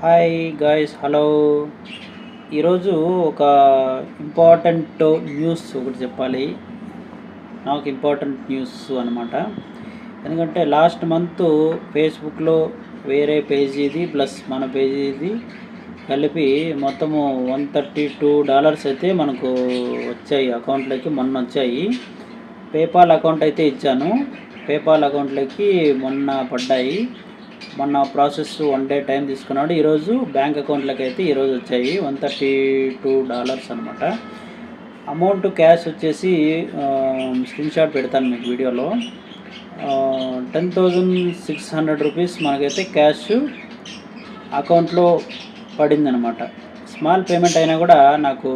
Hi guys hello ఈరోజు ఒక important news ఒకటి చెప్పాలి. నాకు ఇంపార్టెంట్ న్యూస్ అనమాట ఎందుకంటే లాస్ట్ మంత్ ఫేస్బుక్లో వేరే పేజీది ప్లస్ మన పేజీది కలిపి మొత్తము వన్ థర్టీ టూ డాలర్స్ అయితే మనకు వచ్చాయి అకౌంట్లోకి మొన్న వచ్చాయి. పేపాల్ అకౌంట్ అయితే ఇచ్చాను. పేపాల్ అకౌంట్లోకి మొన్న పడ్డాయి. మొన్న ప్రాసెస్ వన్ డే టైం తీసుకున్నాడు. ఈరోజు బ్యాంక్ అకౌంట్లకి అయితే ఈరోజు వచ్చాయి. వన్ థర్టీ టూ డాలర్స్ అనమాట అమౌంట్ క్యాష్ వచ్చేసి స్క్రీన్ షాట్ పెడతాను మీకు వీడియోలో. Ten thousand six hundred rupees మనకైతే క్యాష్ అకౌంట్లో పడిందనమాట స్మాల్ పేమెంట్ అయినా కూడా నాకు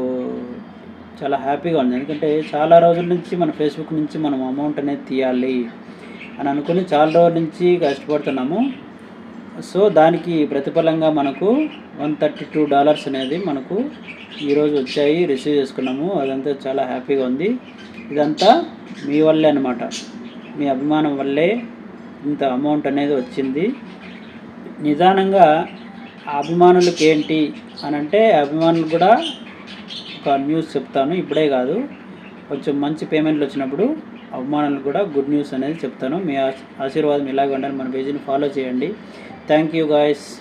చాలా హ్యాపీగా ఉంది. ఎందుకంటే చాలా రోజుల నుంచి మన ఫేస్బుక్ నుంచి మనం అమౌంట్ అనేది తీయాలి అని అనుకుని చాలా రోజుల నుంచి కష్టపడుతున్నాము. సో దానికి ప్రతిఫలంగా మనకు వన్ థర్టీ టూ డాలర్స్ అనేది మనకు ఈరోజు వచ్చాయి. రిసీవ్ చేసుకున్నాము. అదంతా చాలా హ్యాపీగా ఉంది. ఇదంతా మీ వల్లే అనమాట మీ అభిమానం వల్లే ఇంత అమౌంట్ అనేది వచ్చింది. నిదానంగా ఆ అభిమానులకి ఏంటి అని అంటే అభిమానులు కూడా ఒక న్యూస్ చెప్తాను. ఇప్పుడే కాదు. కొంచెం మంచి పేమెంట్లు వచ్చినప్పుడు అభిమానులు కూడా గుడ్ న్యూస్ అనేది చెప్తాను. మీ ఆశీర్వాదం ఇలాగే ఉండాలి. మన పేజీని ఫాలో చేయండి. thank you guys.